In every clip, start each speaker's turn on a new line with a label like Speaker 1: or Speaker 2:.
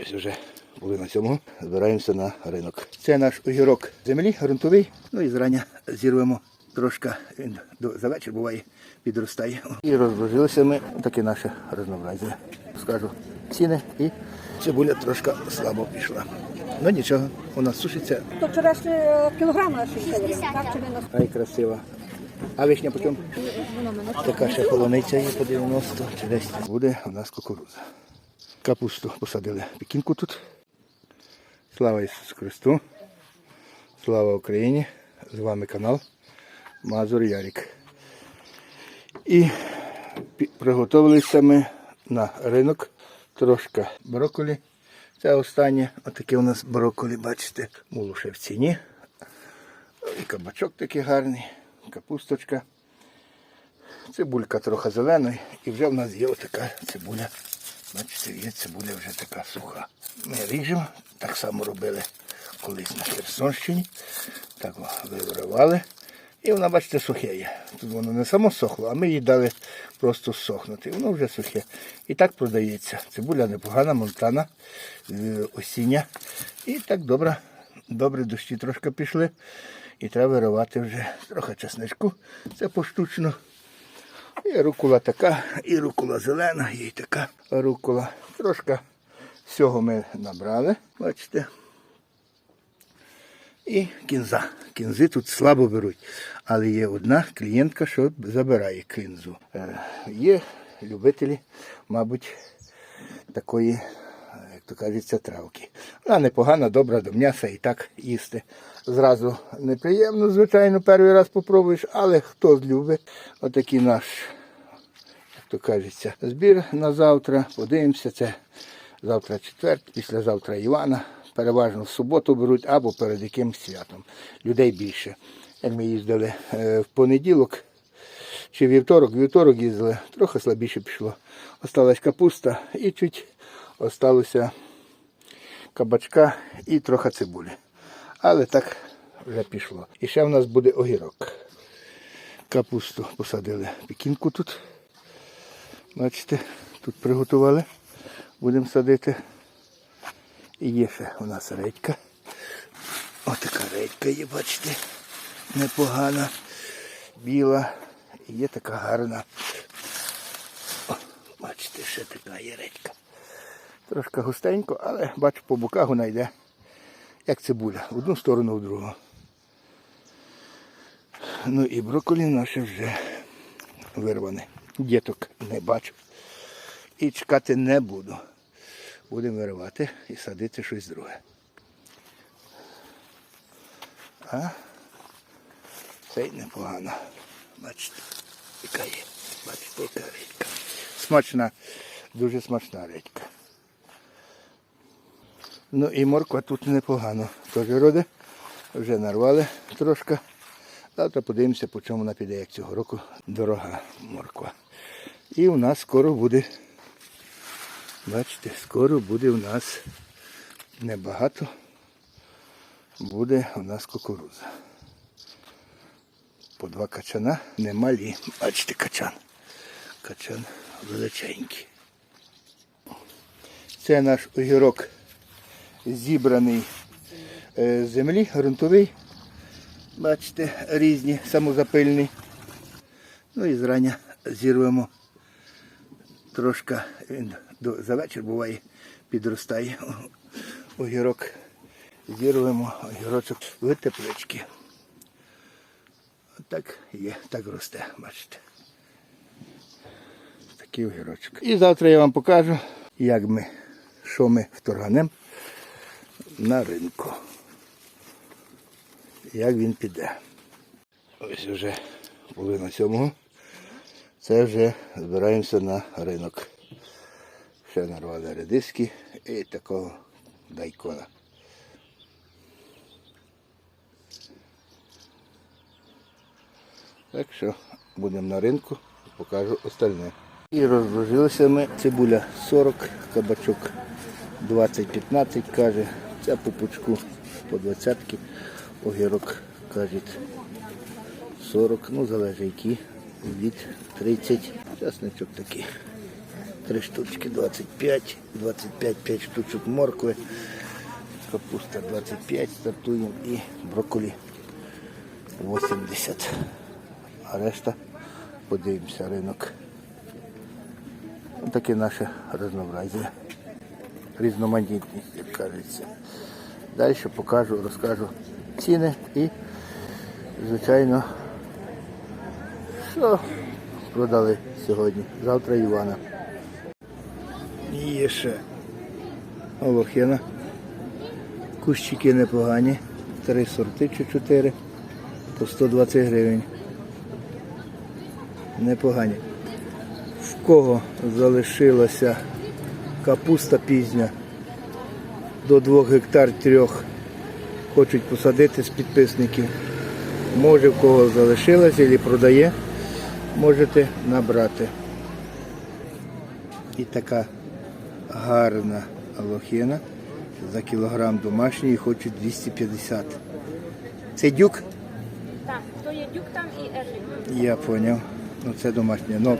Speaker 1: Ось вже були на цьому. Збираємося на ринок. Це наш огірок землі, ґрунтовий. Ну і зрання зірвемо трошки. Він до, за вечір буває підростає. І розложилися ми таке наше разнообразие. Скажу ціни і цибуля трошки слабо пішла. Ну нічого, у нас сушиться.
Speaker 2: То вчорашній е, кілограм на 60 гривень, так чи
Speaker 1: Ай, красива. А вишня потім? Така ще полуниця є по 90 чи десь. Буде у нас кукурудза. Капусту посадили пекінку тут. Слава Ісусу Христу. Слава Україні. З вами канал Мазур Ярік. І приготувалися ми на ринок. Трошки брокколі. Це останнє. Отаке у нас брокколі, бачите, було ще в ціні. І кабачок такий гарний, капусточка. Цибулька трохи зелена, і вже в нас є отака цибуля. Бачите, є цибуля вже така суха. Ми ріжемо, так само робили колись на Херсонщині. Так виривали. І вона, бачите, сухе є. Тут воно не само сохло, а ми їй дали просто сохнути. Воно вже сухе. І так продається. Цибуля непогана, монтана, е, осіння. І так добре, добре дощі трошки пішли. І треба виривати вже трохи чесничку. Це поштучно. І рукола така, і рукола зелена, і така рукола. Трошки всього ми набрали, бачите. І кінза. Кінзи тут слабо беруть. Але є одна клієнтка, що забирає кінзу. Е, Є любителі, мабуть, такої, то кажеться, травки. Вона непогана, добра до м'яса і так їсти. Зразу неприємно, звичайно, перший раз попробуєш, але хто любить, отакий наш як то кажеться, збір на завтра. Подивимося, це завтра четвер, післязавтра Івана. Переважно в суботу беруть або перед якимсь святом. Людей більше. Як ми їздили е, в понеділок чи вівторок, вівторок їздили, трохи слабіше пішло. Осталась капуста і чуть осталося кабачка і трохи цибулі. Але так вже пішло. І ще в нас буде огірок. Капусту посадили пекінку тут. Бачите, тут приготували. Будемо садити. І є ще у нас редька. Отака редька є, бачите, непогана, біла. І є така гарна. О, бачите, ще така є редька. Трошки густенько, але бачу, по боках вона йде, як цибуля, в одну сторону, в другу. Ну і брокколі наше вже вирване. Діток не бачу. І чекати не буду. Будемо виривати і садити щось друге. А це й непогано. Бачите, яка є. Бачите, яка редька. Смачна, дуже смачна редька. Ну і морква тут непогано. Теж роди. Вже нарвали трошки. Завтра подивимося, по чому вона піде, як цього року дорога морква. І у нас скоро буде, бачите, скоро буде у нас небагато, буде у нас кукурудза. По два качана немалі. Бачите, качан. Качан величенький. Це наш огірок зібраний е, з землі, ґрунтовий. Бачите, різні, самозапильні. Ну і зрання зірвемо трошки, він за вечір буває, підростає огірок. Зірвемо огірочок в теплички. Отак є, так росте, бачите. Такий огірочок. І завтра я вам покажу, як ми, що ми вторганемо на ринку як він піде. Ось вже половина сьомого. Це вже збираємося на ринок. Ще нарвали редиски і такого дайкона. Так що будемо на ринку, покажу остальне. І розложилися ми. Цибуля 40, кабачок 20-15 каже. Це по пучку по 20 огірок кажуть 40, ну залежить які, від 30. Часничок такий. Три штучки 25, 25 5 штучок моркви, капуста 25 стартуємо і брокколі 80. А решта подивимося ринок. Таке наше разнообразие. Різноманітність, як кажеться. Далі покажу, розкажу ціни і, звичайно, що продали сьогодні. Завтра Івана. І є ще олохина. Кущики непогані. Три сорти чи чотири по 120 гривень. Непогані. В кого залишилася капуста пізня до 2 гектар трьох хочуть посадити з підписників. Може в кого залишилось або продає, можете набрати. І така гарна лохина за кілограм домашньої хочуть 250. Це дюк?
Speaker 3: Так, то є дюк там і ежик.
Speaker 1: Я зрозумів. Ну це домашня. Ну,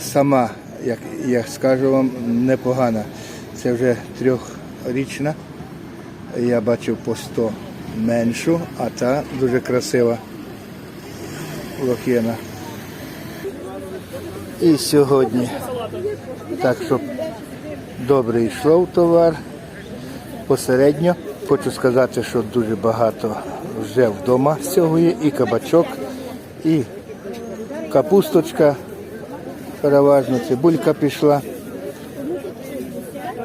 Speaker 1: сама, як я скажу вам, непогана. Це вже трьохрічна. Я бачив по 100 меншу, а та дуже красива лохина. І сьогодні, так щоб добре йшов товар, посередньо. Хочу сказати, що дуже багато вже вдома з цього є. І кабачок, і капусточка, переважно цибулька пішла,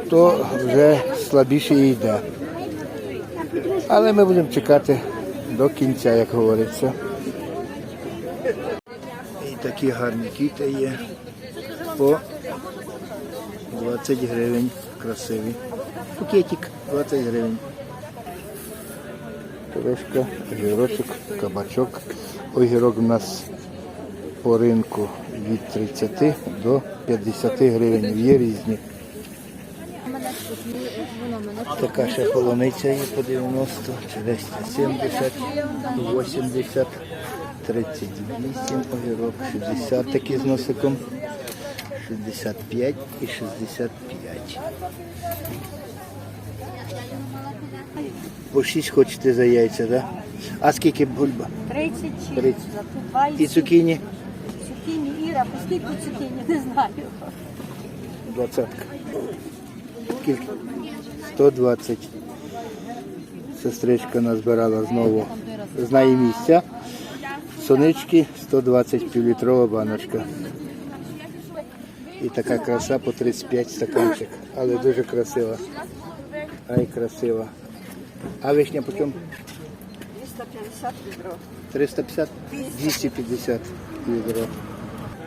Speaker 1: то вже слабіше і йде. Але ми будемо чекати до кінця, як говориться. І такі гарні квіти є по 20 гривень. Красиві. Пакетик 20 гривень. Трошка, огірочок, кабачок. Огірок у нас по ринку від 30 до 50 гривень. Є різні. Така ще полуниця є по 90, черешня 70, 80, 38 огірок, 60 такі з носиком, 65 і 65. По 6 хочете за яйця, так? Да? А скільки бульба?
Speaker 2: 30
Speaker 1: 30.
Speaker 2: за тут 20.
Speaker 1: І цукіні?
Speaker 2: Цукіні, Іра, по цукіні, не знаю.
Speaker 1: Двадцятка. Скільки? 120. Сестричка назбирала знову. Знає місця. Сонички 120 півлітрова баночка. І така краса по 35 стаканчик. Але дуже красива. Ай, красива. А вишня по чому?
Speaker 2: 350 відро.
Speaker 1: 350? 250 відро.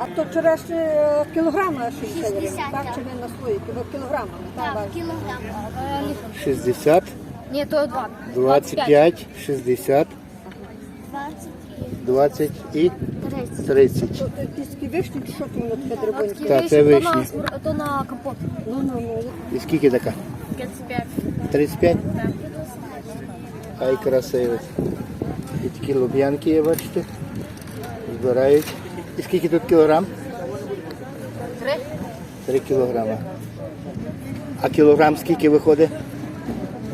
Speaker 2: А то черешні е, кілограма 60 гривень, так? Чи ви на свої кіло- кілограмами? Так,
Speaker 3: Так,
Speaker 2: так.
Speaker 3: кілограм.
Speaker 1: 60,
Speaker 3: Ні, то два.
Speaker 1: 25, 60, 20 і
Speaker 3: 30.
Speaker 1: 30.
Speaker 2: То ти- ті вишні, чи що ти воно таке дрібоньке?
Speaker 1: Так, це вишні.
Speaker 3: То на компот.
Speaker 2: Ну, ну, ну.
Speaker 1: І скільки така?
Speaker 3: 55.
Speaker 1: 35? Ай, красивець. І такі луб'янки є, бачите? Збирають. І скільки тут кілограм?
Speaker 3: Три.
Speaker 1: 3 кілограма. А кілограм скільки виходить?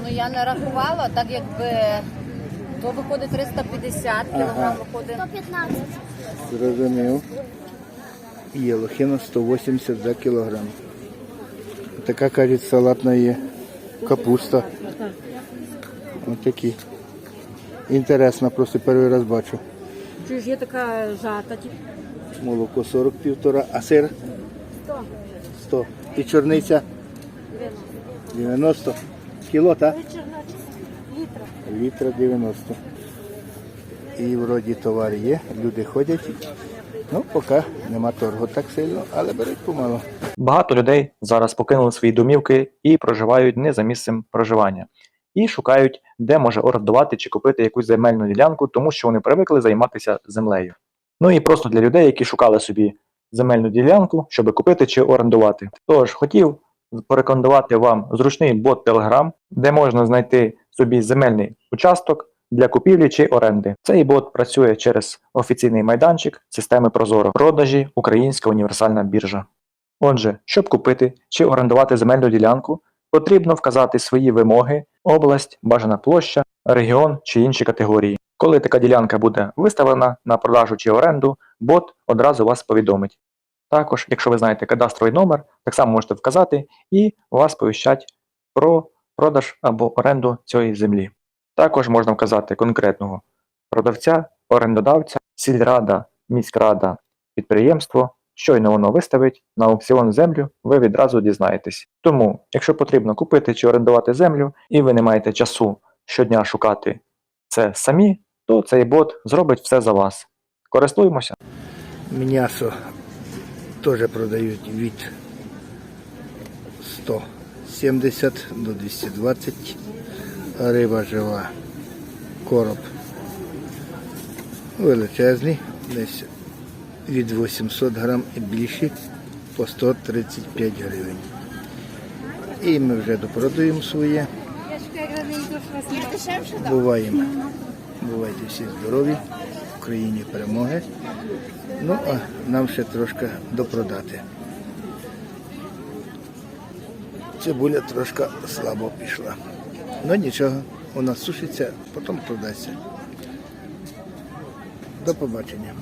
Speaker 3: Ну я не рахувала, так якби то виходить 350, кілограм виходить. 115.
Speaker 1: Зрозумів. І є лохина 180 за кілограм. Така, кажуть, салатна є. Капуста. Ось такі. Інтересно, просто перший раз бачу.
Speaker 2: Чи ж є така жата? ті-
Speaker 1: Молоко 40 півтора, а сир
Speaker 2: 100.
Speaker 1: 100. І чорниця 90. Кіло, так?
Speaker 2: Літра.
Speaker 1: Літра 90. І вроді товар є, люди ходять. Ну, поки нема торгу так сильно, але беруть помалу.
Speaker 4: Багато людей зараз покинули свої домівки і проживають не за місцем проживання. І шукають, де може орендувати чи купити якусь земельну ділянку, тому що вони привикли займатися землею. Ну і просто для людей, які шукали собі земельну ділянку, щоб купити чи орендувати. Тож хотів порекомендувати вам зручний бот Telegram, де можна знайти собі земельний участок для купівлі чи оренди. Цей бот працює через офіційний майданчик системи Прозоро, продажі Українська універсальна біржа. Отже, щоб купити чи орендувати земельну ділянку, потрібно вказати свої вимоги, область, бажана площа, регіон чи інші категорії. Коли така ділянка буде виставлена на продажу чи оренду, бот одразу вас повідомить. Також, якщо ви знаєте кадастровий номер, так само можете вказати і вас повіщать про продаж або оренду цієї землі. Також можна вказати конкретного продавця, орендодавця, сільрада, міськрада, підприємство. Щойно воно виставить на аукціон землю, ви відразу дізнаєтесь. Тому, якщо потрібно купити чи орендувати землю, і ви не маєте часу щодня шукати це самі, то цей бот зробить все за вас. Користуємося.
Speaker 1: М'ясо теж продають від 170 до 220. Риба жива. Короб величезний, десь від 800 грам і більші по 135 гривень. І ми вже допродаємо своє. Буваємо. Бувайте всі здорові, в Україні перемоги. Ну, а нам ще трошки допродати. Цибуля трошки слабо пішла. Ну нічого, вона сушиться, потім продасться. До побачення.